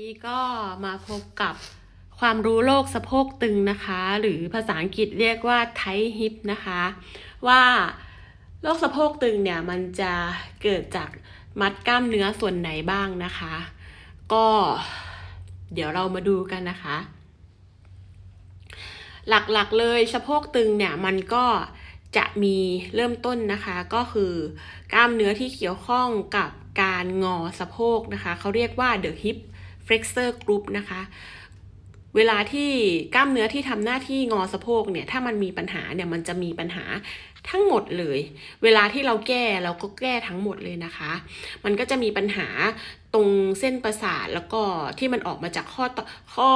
นี้ก็มาพบกับความรู้โรคสะโพกตึงนะคะ หรือภาษาอังกฤษเรียกว่าไทฮิปนะคะ ว่าโรคสะโพกตึงเนี่ยมันจะเกิดจากมัดกล้ามเนื้อส่วนไหนบ้างนะคะ ก็เดี๋ยวเรามาดูกันนะคะ หลักๆเลยสะโพกตึงเนี่ยมันก็จะมีเริ่มต้นนะคะก็คือกล้ามเนื้อที่เกี่ยวข้องกับการงอสะโพกนะคะ เขาเรียกว่า the hip flexor group นะคะเวลาที่กล้ามเนื้อที่ทำหน้าที่งอสะโพกเนี่ยถ้ามันมีปัญหาเนี่ยมันจะมีปัญหาทั้งหมดเลย เวลาที่เราแก้เราก็แก้ทั้งหมดเลยนะคะ มันก็จะมีปัญหาตรงเส้นประสาทแล้วก็ที่มันออกมาจากข้อต่อข้อ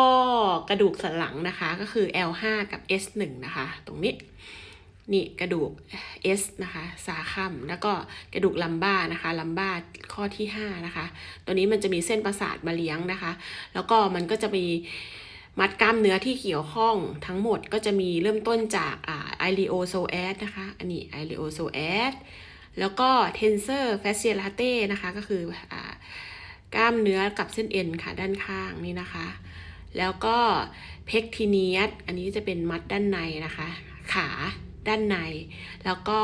กระดูกสันหลังนะคะ ก็คือ L5 กับ S1 นะคะ ตรงนี้ นี่กระดูก S นะคะสาคัมแล้วก็กระดูกลัมบ้านะคะลัมบ้าข้อที่5นะคะตัวนี้มันจะมีเส้นประสาทมาเลี้ยงนะคะ แล้วก็มันก็จะมีมัดกล้ามเนื้อที่เกี่ยวข้องทั้งหมดก็จะมีเริ่มต้นจากอ่าไอริโอโซแอสนะคะ อันนี้ไอริโอโซแอสแล้วก็เทนเซอร์แฟสเซียลาเต้นะคะก็คืออ่ากล้ามเนื้อกับเส้นเอ็นค่ะด้านข้างนี่นะคะ แล้วก็เพกทีเนียสอันนี้จะเป็นมัดด้านในนะคะ ขาด้านใน แล้วก็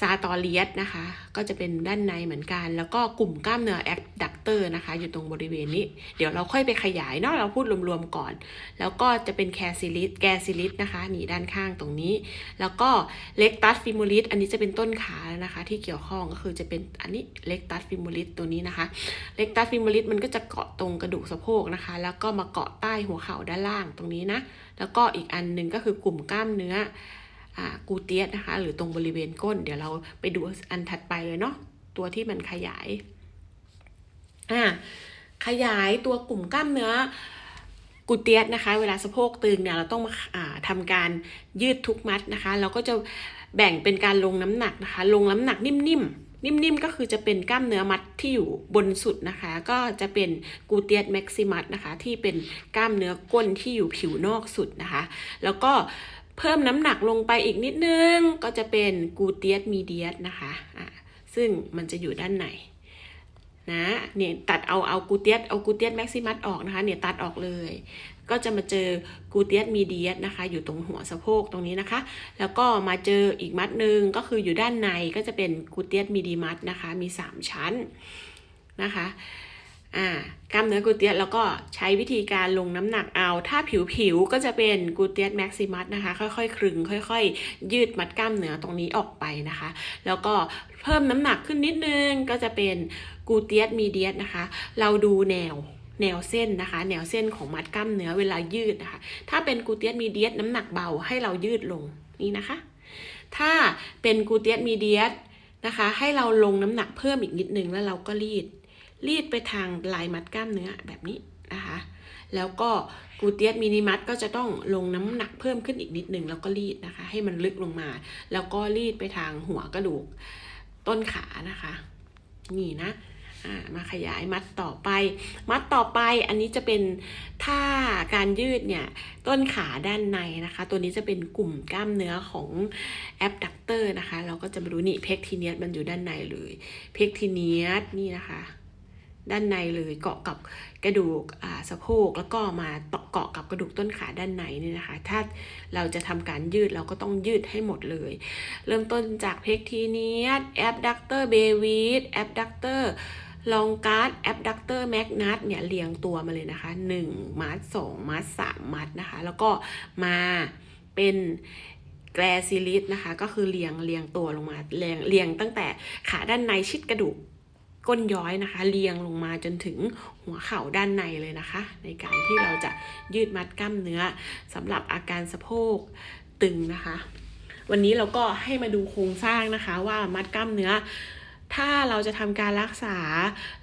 ซาตอเลียสนะคะ ก็จะเป็นด้านในเหมือนกัน แล้วก็กลุ่มกล้ามเนื้อแอคดักเตอร์นะคะ อยู่ตรงบริเวณนี้ เดี๋ยวเราค่อยไปขยายเนาะเราพูดรวมๆก่อน แล้วก็จะเป็นแคซิลิสแกซิลิสนะคะนี่ด้านข้างตรงนี้ แล้วก็เล็กตัสฟิมูลิสอันนี้จะเป็นต้นขานะคะ ที่เกี่ยวข้องก็คือจะเป็นอันนี้เล็กตัสฟิมูลิสตัวนี้นะคะเล็กตัสฟิมูลิสมันก็จะเกาะตรงกระดูกสะโพกนะคะ แล้วก็มาเกาะใต้หัวเข่าด้านล่างตรงนี้นะแล้วก็อีกอันหนึ่งก็คือกลุ่มกล้ามเนื้อ กูเตียสนะคะ หรือตรงบริเวณก้น เดี๋ยวเราไปดูอันถัดไปเลยเนาะตัวที่มันขยายอ่าขยายตัวกลุ่มกล้ามเนื้อกูเตียสนะคะ เวลาสะโพกตึงเนี่ยเราต้องมาอ่าทำการยืดทุกมัดนะคะ เราก็จะแบ่งเป็นการลงน้ำหนักนะคะ ลงน้ำหนักนิ่มๆ นิ่มๆ ก็คือจะเป็นกล้ามเนื้อมัดที่อยู่บนสุดนะคะ ก็จะเป็นกูเตียสแม็กซิมัสนะคะ ที่เป็นกล้ามเนื้อก้นที่อยู่ผิวนอกสุดนะคะ แล้วก็ เพิ่มน้ำหนักลงไปอีกนิดนึง ก็จะเป็นกูเตียสมีเดียสนะคะอะซึ่งมันจะอยู่ด้านในนะเนี่ยตัดเอาเอากูเตียสเอากูเตียสแม็กซิมัสออกนะคะเนี่ยตัดออกเลย ก็จะมาเจอกูเตียสมีเดียสนะคะ อยู่ตรงหัวสะโพกตรงนี้นะคะ แล้วก็มาเจออีกมัดหนึ่งก็คืออยู่ด้านในก็จะเป็นกูเตียสมีดีมัสนะคะ มี 3 ชั้นนะคะ อ่ากล้ามเนื้อกูเตียสแล้วก็ใช้วิธีการลงน้ำหนักเอา ถ้าผิวผิวๆก็จะเป็นกูเตียสแม็กซิมัสนะคะ ค่อยๆ คลึง ค่อย ๆ ยืดมัดกล้ามเนื้อตรงนี้ออกไปนะคะ แล้วก็เพิ่มน้ำหนักขึ้นนิดนึงก็จะเป็นกูเตียสมีเดียสนะคะ เราดูแนวแนวเส้นนะคะ แนวเส้นของมัดกล้ามเนื้อเวลายืดนะคะ ถ้าเป็นกูเตียสมีเดียสน้ำหนักเบาให้เรายืดลงนี่นะคะ ถ้าเป็นกูเตียสมีเดียสนะคะ ให้เราลงน้ำหนักเพิ่มอีกนิดนึงแล้วเราก็รีด รีดไปทางลายมัดกล้ามเนื้อแบบนี้นะคะ แล้วก็กูเตียสมินิมัสก็จะต้องลงน้ำหนักเพิ่มขึ้นอีกนิดนึงแล้วก็รีดนะคะ ให้มันลึกลงมา แล้วก็รีดไปทางหัวกระดูกต้นขานะคะ นี่นะมาขยายมัดต่อไป มัดต่อไปอันนี้จะเป็นท่าการยืดเนี่ยต้นขาด้านในนะคะ ตัวนี้จะเป็นกลุ่มกล้ามเนื้อของแอปดักเตอร์นะคะ เราก็จะมาดูนี่เพกทีเนียสมันอยู่ด้านในเลย เพกทีเนียสนี่นะคะ ด้านในเลยเกาะกับกระดูกสะโพกแล้วก็มาเกาะกับกระดูกต้นขาด้านในนี่นะคะ ถ้าเราจะทำการยืดเราก็ต้องยืดให้หมดเลย เริ่มต้นจากเพกทีเนียสแอปดักเตอร์เบวีดแอปดักเตอร์ลองการ์ดแอปดักเตอร์แมกนัสเนี่ยเรียงตัวมาเลยนะคะ 1 มัด2 มัด 3 มัดนะคะ แล้วก็มาเป็นแกรซิลิสนะคะ ก็คือเรียงเรียงตัวลงมาเรียงเรียงตั้งแต่ขาด้านในชิดกระดูก ก้นย้อยนะคะ เรียงลงมาจนถึงหัวเข่าด้านในเลยนะคะ ในการที่เราจะยืดมัดกล้ามเนื้อสำหรับอาการสะโพกตึงนะคะ วันนี้เราก็ให้มาดูโครงสร้างนะคะว่ามัดกล้ามเนื้อถ้าเราจะทำการรักษา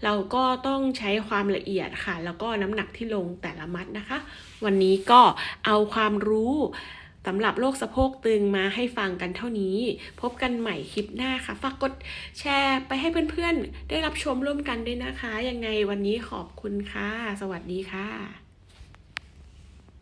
เราก็ต้องใช้ความละเอียดค่ะ แล้วก็น้ำหนักที่ลงแต่ละมัดนะคะ วันนี้ก็เอาความรู้ สำหรับโรคสะโพกตึงมาให้ฟังกันเท่านี้ พบกันใหม่คลิปหน้าค่ะ ฝากกดแชร์ไปให้เพื่อนๆ ได้รับชมร่วมกันด้วยนะคะ ยังไงวันนี้ขอบคุณค่ะ สวัสดีค่ะ